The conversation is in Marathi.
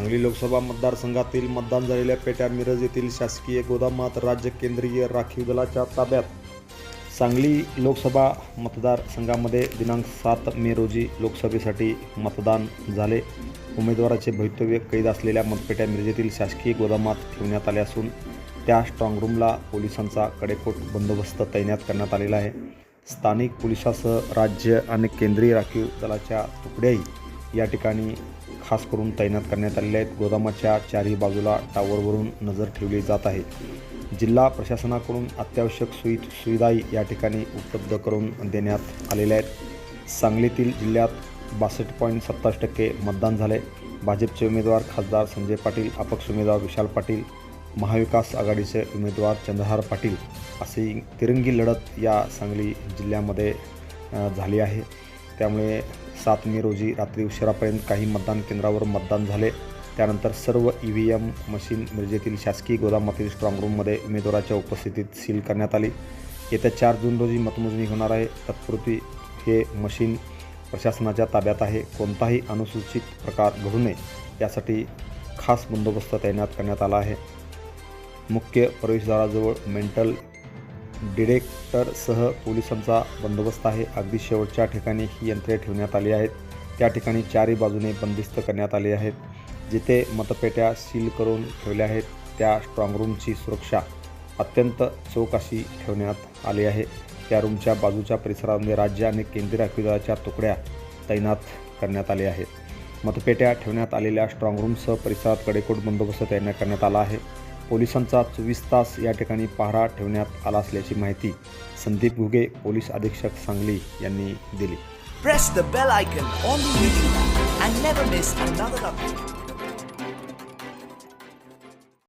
सांगली लोकसभा मतदारसंघातील मतदान झालेल्या पेट्या मिरज येथील शासकीय गोदामात राज्य केंद्रीय राखीव दलाच्या ताब्यात. सांगली लोकसभा मतदारसंघामध्ये दिनांक सात मे रोजी लोकसभेसाठी मतदान झाले. उमेदवाराचे भवितव्य कैद असलेल्या मतपेट्या मिरजेतील शासकीय गोदामात ठेवण्यात आल्या असून त्या स्ट्रॉंगरूमला पोलिसांचा कडेकोट बंदोबस्त तैनात करण्यात आलेला आहे. स्थानिक पोलिसासह राज्य आणि केंद्रीय राखीव दलाच्या तुकड्याही या ठिकाणी खास करून तैनात करण्यात आलेल्या आहेत. गोदामाच्या चारही बाजूला टावरवरून नजर ठेवली जात आहे. जिल्हा प्रशासनाकडून अत्यावश्यक सुई सुविधाही या ठिकाणी उपलब्ध करून देण्यात आलेल्या आहेत. सांगलीतील जिल्ह्यात बासष्ट पॉईंट सत्तावीस टक्के मतदान झाले भाजपचे उमेदवार खासदार संजय पाटील अपक्ष उमेदवार विशाल पाटील महाविकास आघाडीचे उमेदवार चंद्रहार पाटील अशी तिरंगी लढत या सांगली जिल्ह्यामध्ये झाली आहे. त्यामुळे सात मे रोजी रात्री उशिरापर्यंत काही मतदान केंद्रावर मतदान झाले. त्यानंतर सर्व ई व्ही एम मशीन मिरजेतील शासकीय गोदामातील स्ट्रॉंगरूममध्ये उमेदवाराच्या उपस्थितीत सील करण्यात आली. येत्या चार जून रोजी मतमोजणी होणार आहे. तत्पूर्वी हे मशीन प्रशासनाच्या ताब्यात आहे. कोणताही अनुसूचित प्रकार घडू नये यासाठी खास बंदोबस्त तैनात करण्यात आला आहे. मुख्य प्रवेशद्वाराजवळ मेंटल डिरेक्टरसह पोलिसांचा बंदोबस्त आहे. अगदी शेवटच्या ठिकाणी ही यंत्रे ठेवण्यात आली आहेत. त्या ठिकाणी चारही बाजूने बंदिस्त करण्यात आले आहेत. जिथे मतपेट्या सील करून ठेवल्या आहेत त्या स्ट्रॉंगरूमची सुरक्षा अत्यंत चोख ठेवण्यात आली आहे. त्या रूमच्या बाजूच्या परिसरामध्ये राज्य आणि केंद्रीय राखीव दलाच्या तुकड्या तैनात करण्यात आल्या आहेत. मतपेट्या ठेवण्यात आलेल्या स्ट्रॉंगरूमसह परिसरात कडेकोट बंदोबस्त तैनात करण्यात आला आहे. पोलिसांचा चोवीस तास या ठिकाणी पहारा ठेवण्यात आला असल्याची माहिती संदीप घुगे पोलीस अधीक्षक सांगली यांनी दिली.